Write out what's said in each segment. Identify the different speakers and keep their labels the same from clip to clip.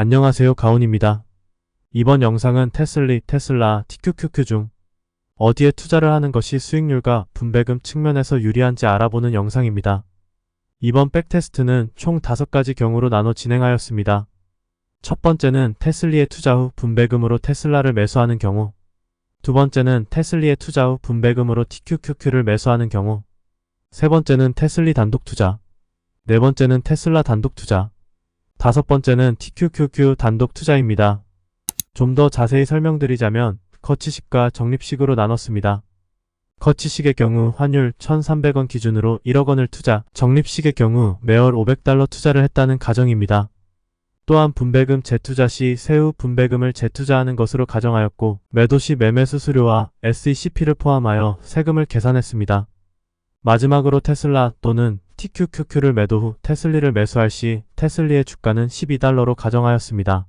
Speaker 1: 안녕하세요 가온입니다. 이번 영상은 테슬리, 테슬라, TQQQ 중 어디에 투자를 하는 것이 수익률과 분배금 측면에서 유리한지 알아보는 영상입니다. 이번 백테스트는 총 5가지 경우로 나눠 진행하였습니다. 첫 번째는 테슬리에 투자 후 분배금으로 테슬라를 매수하는 경우 두 번째는 테슬리에 투자 후 분배금으로 TQQQ를 매수하는 경우 세 번째는 테슬리 단독 투자 네 번째는 테슬라 단독 투자 다섯 번째는 TQQQ 단독 투자입니다. 좀 더 자세히 설명드리자면 거치식과 적립식으로 나눴습니다. 거치식의 경우 환율 1,300원 기준으로 1억 원을 투자, 적립식의 경우 매월 500달러 투자를 했다는 가정입니다. 또한 분배금 재투자 시 세후 분배금을 재투자하는 것으로 가정하였고 매도 시 매매 수수료와 SECP를 포함하여 세금을 계산했습니다. 마지막으로 테슬라 또는 TQQQ를 매도 후 테슬리를 매수할 시 테슬리의 주가는 12달러로 가정하였습니다.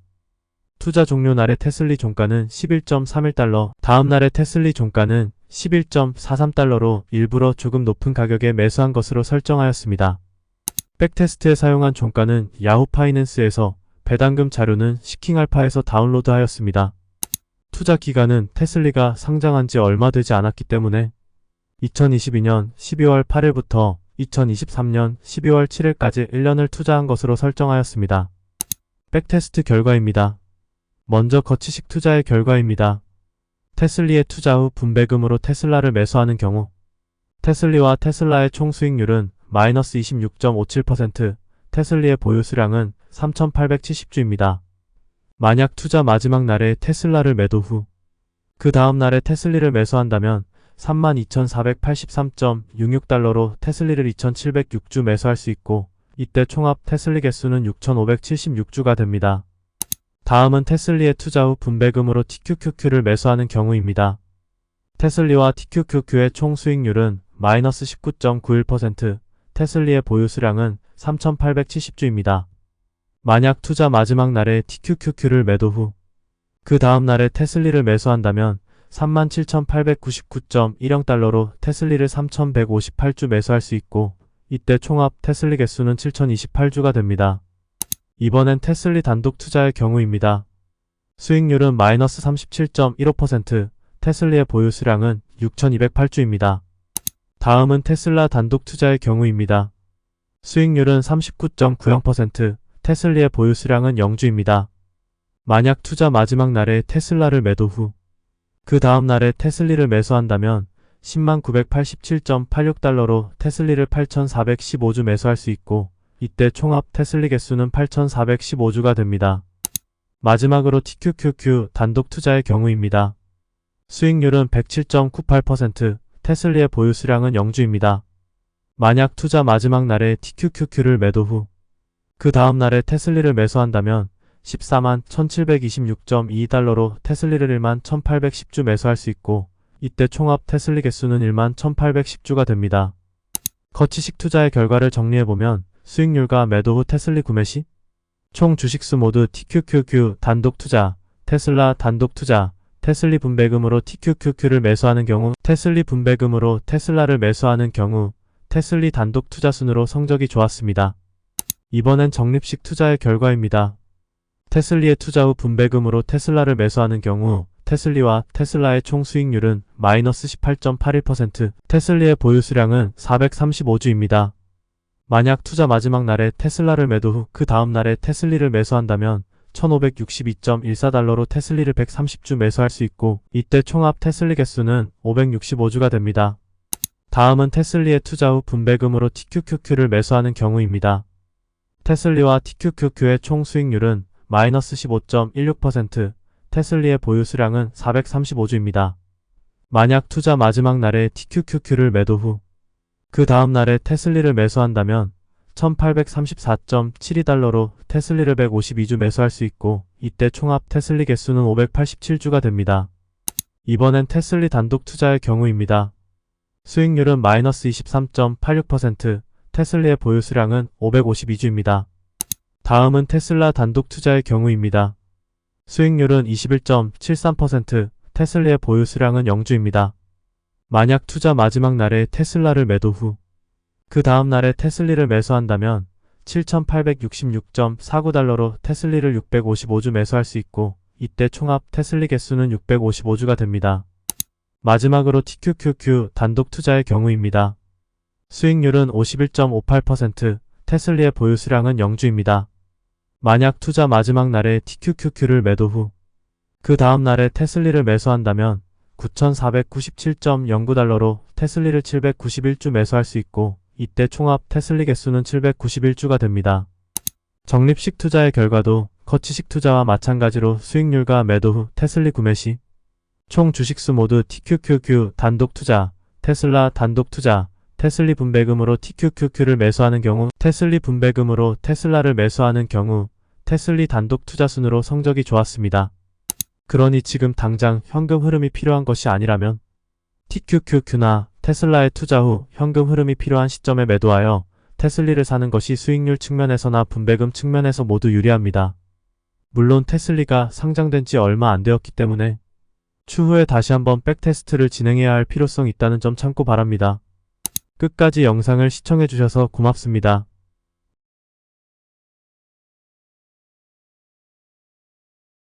Speaker 1: 투자 종료 날의 테슬리 종가는 11.31달러, 다음 날의 테슬리 종가는 11.43달러로 일부러 조금 높은 가격에 매수한 것으로 설정하였습니다. 백테스트에 사용한 종가는 야후 파이낸스에서 배당금 자료는 시킹알파에서 다운로드하였습니다. 투자 기간은 테슬리가 상장한 지 얼마 되지 않았기 때문에 2022년 12월 8일부터 2023년 12월 7일까지 1년을 투자한 것으로 설정하였습니다. 백테스트 결과입니다. 먼저 거치식 투자의 결과입니다. 테슬리의 투자 후 분배금으로 테슬라를 매수하는 경우 테슬리와 테슬라의 총 수익률은 마이너스 26.57%, 테슬리의 보유 수량은 3,870주입니다. 만약 투자 마지막 날에 테슬라를 매도 후 그 다음 날에 테슬리를 매수한다면 32,483.66달러로 테슬리를 2,706주 매수할 수 있고 이때 총합 테슬리 개수는 6,576주가 됩니다. 다음은 테슬리의 투자 후 분배금으로 TQQQ를 매수하는 경우입니다. 테슬리와 TQQQ의 총 수익률은 마이너스 19.91%, 테슬리의 보유 수량은 3,870주입니다. 만약 투자 마지막 날에 TQQQ를 매도 후 그 다음 날에 테슬리를 매수한다면 37,899.10달러로 테슬리를 3,158주 매수할 수 있고 이때 총합 테슬리 개수는 7,028주가 됩니다. 이번엔 테슬리 단독 투자의 경우입니다. 수익률은 마이너스 37.15%, 테슬리의 보유 수량은 6,208주입니다. 다음은 테슬라 단독 투자의 경우입니다. 수익률은 39.90%, 테슬리의 보유 수량은 0주입니다. 만약 투자 마지막 날에 테슬라를 매도 후 그 다음 날에 테슬리를 매수한다면 10만 987.86달러로 테슬리를 8,415주 매수할 수 있고 이때 총합 테슬리 개수는 8,415주가 됩니다. 마지막으로 TQQQ 단독 투자의 경우입니다. 수익률은 107.98%, 테슬리의 보유 수량은 0주입니다. 만약 투자 마지막 날에 TQQQ를 매도 후 그 다음 날에 테슬리를 매수한다면 14만 1726.22달러로 테슬리를 1만 1810주 매수할 수 있고 이때 총합 테슬리 개수는 1만 1810주가 됩니다. 거치식 투자의 결과를 정리해보면 수익률과 매도 후 테슬리 구매 시 총 주식수 모두 TQQQ 단독 투자, 테슬라 단독 투자, 테슬리 분배금으로 TQQQ를 매수하는 경우, 테슬리 분배금으로 테슬라를 매수하는 경우, 테슬리 단독 투자 순으로 성적이 좋았습니다. 이번엔 적립식 투자의 결과입니다. 테슬리의 투자 후 분배금으로 테슬라를 매수하는 경우 테슬리와 테슬라의 총 수익률은 마이너스 18.81%, 테슬리의 보유 수량은 435주입니다. 만약 투자 마지막 날에 테슬라를 매도 후 그 다음 날에 테슬리를 매수한다면 1562.14달러로 테슬리를 130주 매수할 수 있고 이때 총합 테슬리 개수는 565주가 됩니다. 다음은 테슬리의 투자 후 분배금으로 TQQQ를 매수하는 경우입니다. 테슬리와 TQQQ의 총 수익률은 마이너스 15.16%, 테슬리의 보유 수량은 435주입니다. 만약 투자 마지막 날에 TQQQ를 매도 후 그 다음 날에 테슬리를 매수한다면 1834.72달러로 테슬리를 152주 매수할 수 있고 이때 총합 테슬리 개수는 587주가 됩니다. 이번엔 테슬리 단독 투자의 경우입니다. 수익률은 마이너스 23.86%, 테슬리의 보유 수량은 552주입니다. 다음은 테슬라 단독 투자의 경우입니다. 수익률은 21.73%, 테슬리의 보유 수량은 0주입니다. 만약 투자 마지막 날에 테슬라를 매도 후 그 다음 날에 테슬리를 매수한다면 7,866.49달러로 테슬리를 655주 매수할 수 있고 이때 총합 테슬리 개수는 655주가 됩니다. 마지막으로 TQQQ 단독 투자의 경우입니다. 수익률은 51.58%, 테슬리의 보유 수량은 0주입니다. 만약 투자 마지막 날에 TQQQ를 매도 후, 그 다음 날에 테슬리를 매수한다면 9,497.09달러로 테슬리를 791주 매수할 수 있고, 이때 총합 테슬리 개수는 791주가 됩니다. 적립식 투자의 결과도 커치식 투자와 마찬가지로 수익률과 매도 후 테슬리 구매 시, 총 주식수 모두 TQQQ 단독 투자, 테슬라 단독 투자, 테슬리 분배금으로 TQQQ를 매수하는 경우, 테슬리 분배금으로 테슬라를 매수하는 경우, 테슬리 단독 투자 순으로 성적이 좋았습니다. 그러니 지금 당장 현금 흐름이 필요한 것이 아니라면 TQQQ나 테슬라에 투자 후 현금 흐름이 필요한 시점에 매도하여 테슬리를 사는 것이 수익률 측면에서나 분배금 측면에서 모두 유리합니다. 물론 테슬리가 상장된 지 얼마 안 되었기 때문에 추후에 다시 한번 백테스트를 진행해야 할 필요성 있다는 점 참고 바랍니다. 끝까지 영상을 시청해주셔서 고맙습니다.